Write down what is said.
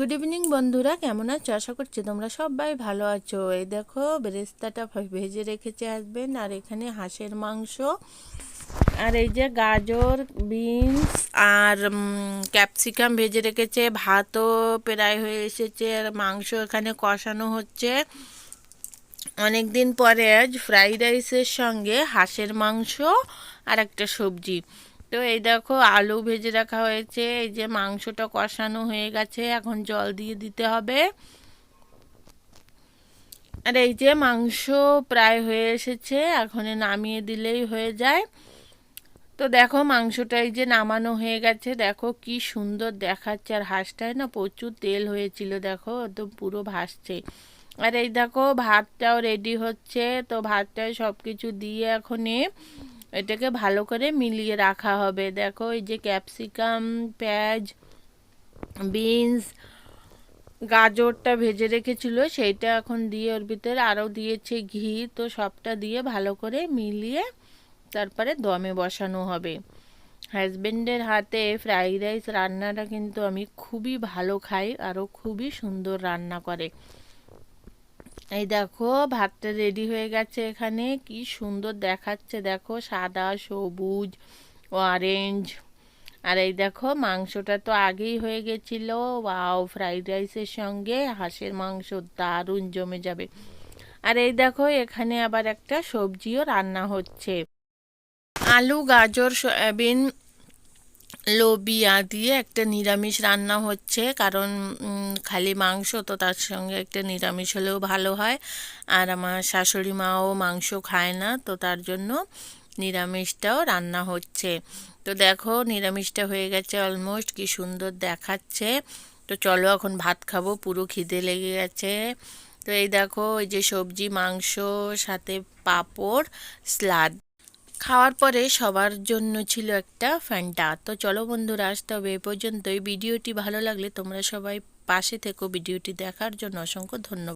Good evening বন্ধুরা। কেমন আছো? আশা করছি তোমরা সবাই ভালো আছো। এই দেখো, বেরেস্তাটা ভেজে রেখেছে আসবেন আর এখানে হাঁসের মাংস। আর এই যে গাজর বিনস আর ক্যাপসিকাম ভেজে রেখেছে। ভাতও প্রায় হয়ে এসেছে, আর মাংস এখানে কষানো হচ্ছে। অনেক দিন পরে আজ ফ্রাইড রাইসের সঙ্গে হাঁসের মাংস আর একটা সবজি। তো এই দেখো আলু ভেজে রাখা হয়েছে, এই যে মাংসটা কষানো হয়ে গেছে, এখন জল দিয়ে দিতে হবে। আর এই যে মাংস প্রায় হয়ে এসেছে, এখন নামিয়ে দিলেই হয়ে যায়। তো দেখো মাংসটা এই যে নামানো হয়ে গেছে, দেখো কি সুন্দর দেখাচ্ছে, আর হাঁসটায় না প্রচুর তেল হয়েছিল, দেখো একদম পুরো ভাসছে। আর এই দেখো ভাতটাও রেডি হচ্ছে, তো ভাতটায় সব কিছু দিয়ে এখনই এটাকে ভালো করে মিলিয়ে রাখা হবে। দেখো, এই যে ক্যাপসিকাম, পেঁয়াজ, বিনস, গাজরটা ভেজে রেখেছিল, সেইটা এখন দিয়ে ওর ভিতরে আরও দিয়েছে ঘি, তো সবটা দিয়ে ভালো করে মিলিয়ে তারপরে দমে বসানো হবে। হাজব্যান্ডের হাতে ফ্রাইড রাইস রান্নাটা কিন্তু আমি খুবই ভালো খাই, আরও খুবই সুন্দর রান্না করে। এই দেখো, ভাতটা রেডি হয়ে গেছে এখানে। কি সুন্দর দেখাচ্ছে, দেখো, সাদা, সবুজ অরেঞ্জ আর এই দেখো, মাংসটা তো আগেই হয়ে গেছিল। ওয়াও ফ্রাইড রাইসের সঙ্গে হাঁসের মাংস দারুণ জমে যাবে। আর এই দেখো, এখানে আবার একটা সবজিও রান্না হচ্ছে। আলু, গাজর, সয়াবিন লোবিয়া দিয়ে একটা নিরামিষ রান্না হচ্ছে। কারণ খালি মাংস তো তার সঙ্গে একটা নিরামিষ হলেও ভালো হয়। আর আমার শাশুড়ি মাও মাংস খায় না, তো তার জন্য নিরামিষটাও রান্না হচ্ছে। তো দেখো, নিরামিষটা হয়ে গেছে অলমোস্ট কি সুন্দর দেখাচ্ছে। তো চলো এখন ভাত খাব, পুরো খিদে লেগে গেছে। তো এই দেখো, ওই যে সবজি, মাংস, সাথে পাঁপড়, স্লাদ। খাওয়ার পরে সবার জন্য ছিল একটা ফ্যান্টা তো চলো বন্ধুরা আসতে হবে এ পর্যন্তই। ভিডিওটি ভালো লাগলে তোমরা সবাই পাশে থেকো। ভিডিওটি দেখার জন্য অসংখ্য ধন্যবাদ।